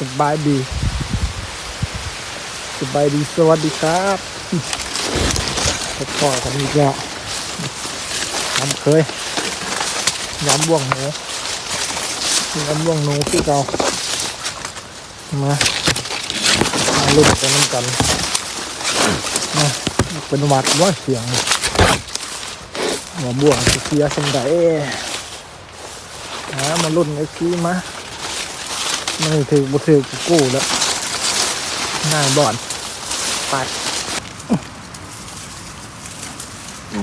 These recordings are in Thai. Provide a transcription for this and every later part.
สบายดี สบายดีสวัสดีครับพบก่อกันอีกแล้วทำเคยย้ำบ่วงหนูย้ำบ่วงหนูที่เรามามาลุ้นกันน้ำกันมาเป็นวัดว่าเสียงหัวบ่วงเสียสมไดหามาลุ้นไอ้ซีมา ไม่ถือบุถือกูกู้แล้วง่ายบ่อนไป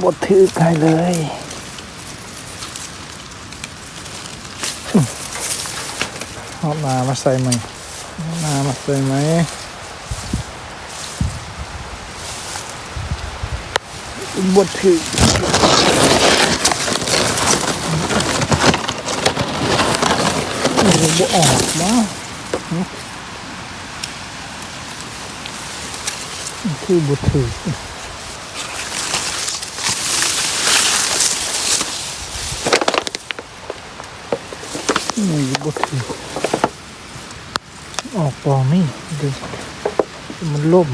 บดถือใครเลยเอานามาใส่ไหมเอาหนามาใส่ไหมบดถือ บ่ออกมาคือบดถือนี่บดถือออกปอไม่ดูมันล่ม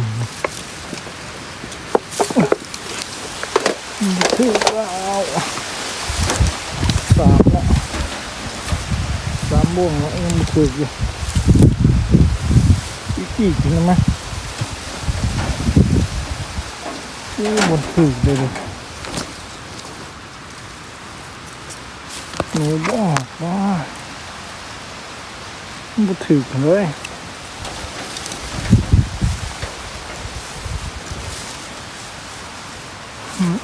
บดถือว้าวสามละ สามบ่วงแล้วยังบดถืออยู่อีกอีกนะมั้ยนี่บดถือเลยเลยหนูบอกว่าบ่ถึกเลยอืม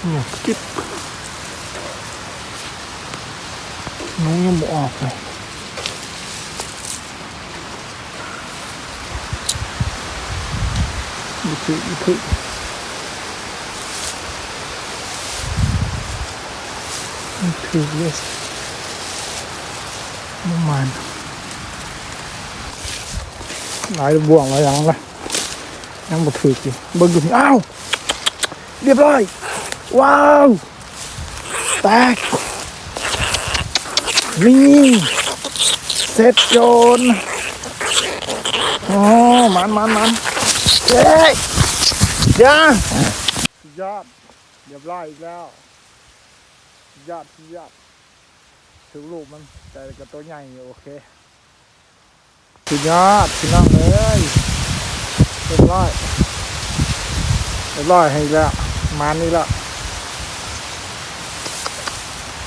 เนี่ยกิ๊บ น้องยังบ่ออกเลยบ่ถึกบ่ถึกบ่ถึกเลยประมาณหลายบ่วงหลายอย่างเลยยังบ่ถืออยู่เบิ่งดูนี่อ้าว เรียบร้อย ว้าว แตก นี่เสร็จโจนอ๋อมันมันมันเฮ้ยยาสุดยอดเรียบร้อยอีกแล้วสุดยอดสุดยอดถือลูกมันแต่กับตัวใหญ่โอเคสุดยอดพี่น้องเลยเรียบร้อยเรียบร้อยให้แล้วมานี่ล้ว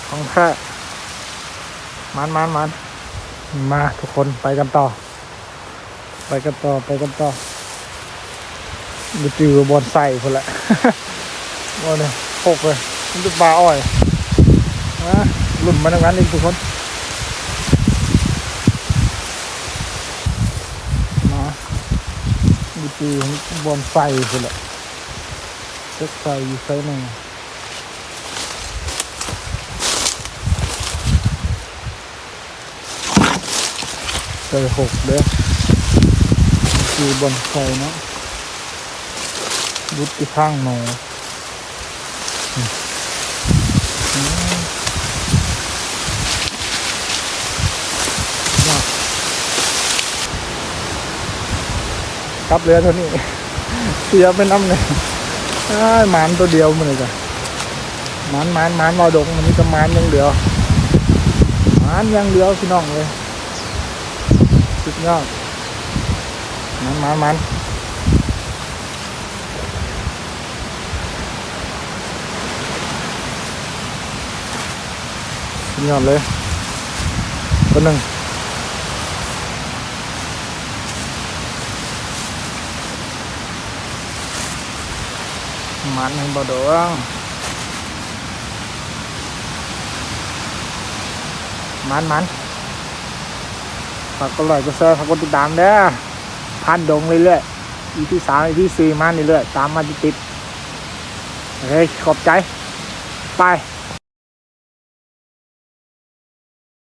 ของแท้ มันมันมันมาทุกคนไปกันต่อ ไปกันต่อไปกันต่อดูจือบอลใส่คนละบอลเนี่ยโคกเลยมันจะปลาอ้อยนะหลุ่มมาทั้งนั้นเองทุกคนนะมีปีขอบอลไฟคนละเล็กไฟอยู่ไฟหนึ่ง ใส่หกเด้อคือบอลไฟเนาะบุตรข้างหนูอืมอืมน่ะครับเรือเท่านี้เสียไปน้ำเลยหมานตัวเดียวมันเลยจ้ะหมานหมานหมานรอดงมันนี่ก็หมานยังเดียวหมานยังเดียวพี่น้องเลย สุดยอดหมานหมานหมานสุดยอดเลยตัวหนึ่งมัน hay bao doang มันมัน ฝากกดไลค์กดแชร์ฝากกดติดตามเด้อพันดงเรื่อยๆอีที่สามอีที่สี่มาเรื่อยๆตามมาติดๆโอเคขอบใจ ไป